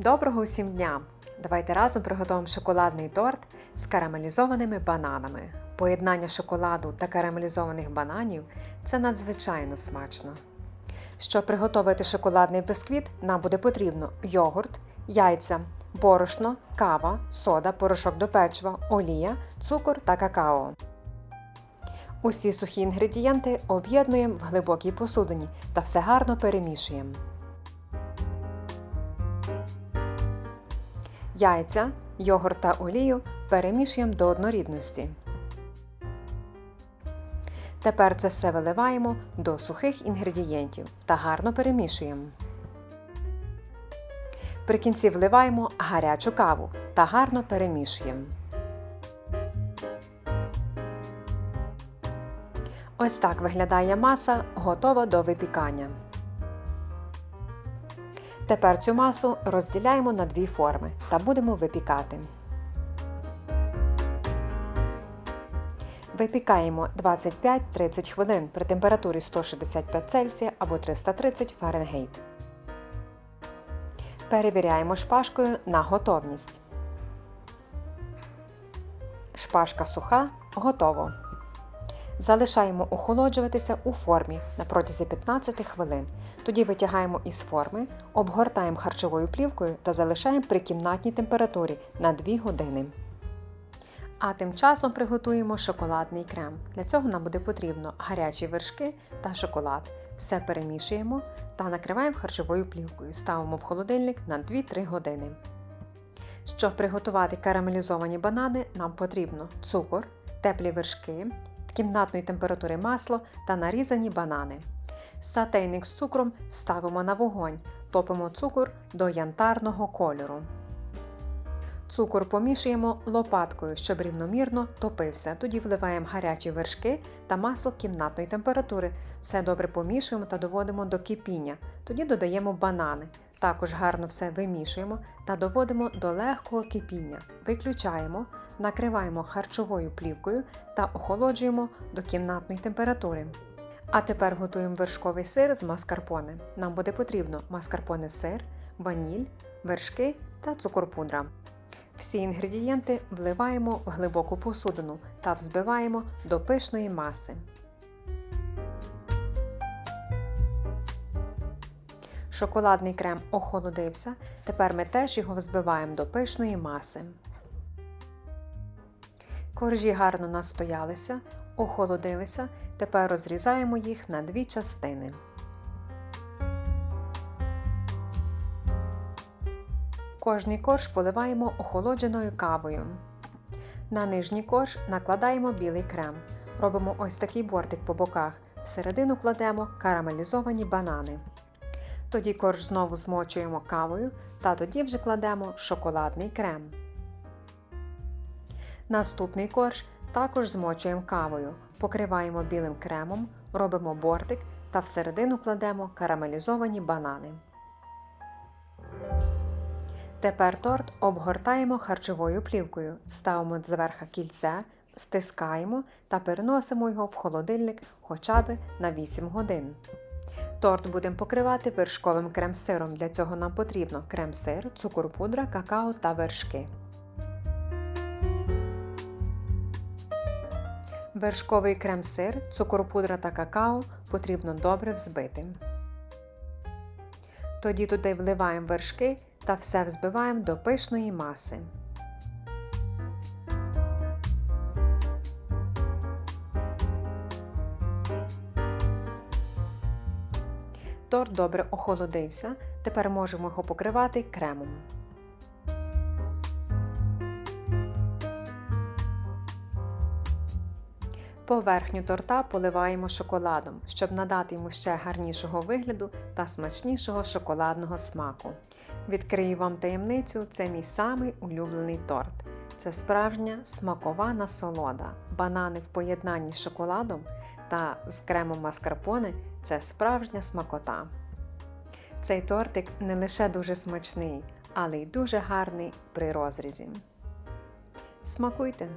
Доброго усім дня! Давайте разом приготуємо шоколадний торт з карамелізованими бананами. Поєднання шоколаду та карамелізованих бананів це надзвичайно смачно. Щоб приготувати шоколадний бисквіт, нам буде потрібно йогурт, яйця, борошно, кава, сода, порошок до печива, олія, цукор та какао. Усі сухі інгредієнти об'єднуємо в глибокій посудині та все гарно перемішуємо. Яйця, йогурт та олію перемішуємо до однорідності. Тепер це все виливаємо до сухих інгредієнтів та гарно перемішуємо. При кінці вливаємо гарячу каву та гарно перемішуємо. Ось так виглядає маса, готова до випікання. Тепер цю масу розділяємо на дві форми та будемо випікати. Випікаємо 25-30 хвилин при температурі 165 Цельсія або 330 Фаренгейт. Перевіряємо шпажкою на готовність. Шпажка суха. Готово. Залишаємо охолоджуватися у формі на протязі 15 хвилин. Тоді витягаємо із форми, обгортаємо харчовою плівкою та залишаємо при кімнатній температурі на 2 години. А тим часом приготуємо шоколадний крем. Для цього нам буде потрібно гарячі вершки та шоколад. Все перемішуємо та накриваємо харчовою плівкою. Ставимо в холодильник на 2-3 години. Щоб приготувати карамелізовані банани, нам потрібно цукор, теплі вершки, кімнатної температури масло та нарізані банани. Сатейник з цукром ставимо на вогонь, топимо цукор до янтарного кольору. Цукор помішуємо лопаткою, щоб рівномірно топився. Тоді вливаємо гарячі вершки та масло кімнатної температури. Все добре помішуємо та доводимо до кипіння. Тоді додаємо банани. Також гарно все вимішуємо та доводимо до легкого кипіння. Виключаємо, накриваємо харчовою плівкою та охолоджуємо до кімнатної температури. А тепер готуємо вершковий сир з маскарпоне. Нам буде потрібно маскарпоне сир, ваніль, вершки та цукор-пудра. Всі інгредієнти вливаємо в глибоку посудину та взбиваємо до пишної маси. Шоколадний крем охолодився, тепер ми теж його взбиваємо до пишної маси. Коржі гарно настоялися, охолодилися, тепер розрізаємо їх на дві частини. Кожний корж поливаємо охолодженою кавою. На нижній корж накладаємо білий крем. Робимо ось такий бортик по боках. Всередину кладемо карамелізовані банани. Тоді корж знову змочуємо кавою та тоді вже кладемо шоколадний крем. Наступний корж також змочуємо кавою, покриваємо білим кремом, робимо бортик та всередину кладемо карамелізовані банани. Тепер торт обгортаємо харчовою плівкою, ставимо зверха кільце, стискаємо та переносимо його в холодильник хоча б на 8 годин. Торт будемо покривати вершковим крем-сиром. Для цього нам потрібно крем-сир, цукор-пудра, какао та вершки. Вершковий крем-сир, цукор-пудра та какао потрібно добре взбити. Тоді туди вливаємо вершки та все взбиваємо до пишної маси. Торт добре охолодився. Тепер можемо його покривати кремом. Поверхню торта поливаємо шоколадом, щоб надати йому ще гарнішого вигляду та смачнішого шоколадного смаку. Відкрию вам таємницю, це мій самий улюблений торт. Це справжня смакова насолода. Банани в поєднанні з шоколадом та з кремом маскарпоне це справжня смакота. Цей тортик не лише дуже смачний, але й дуже гарний при розрізі. Смакуйте!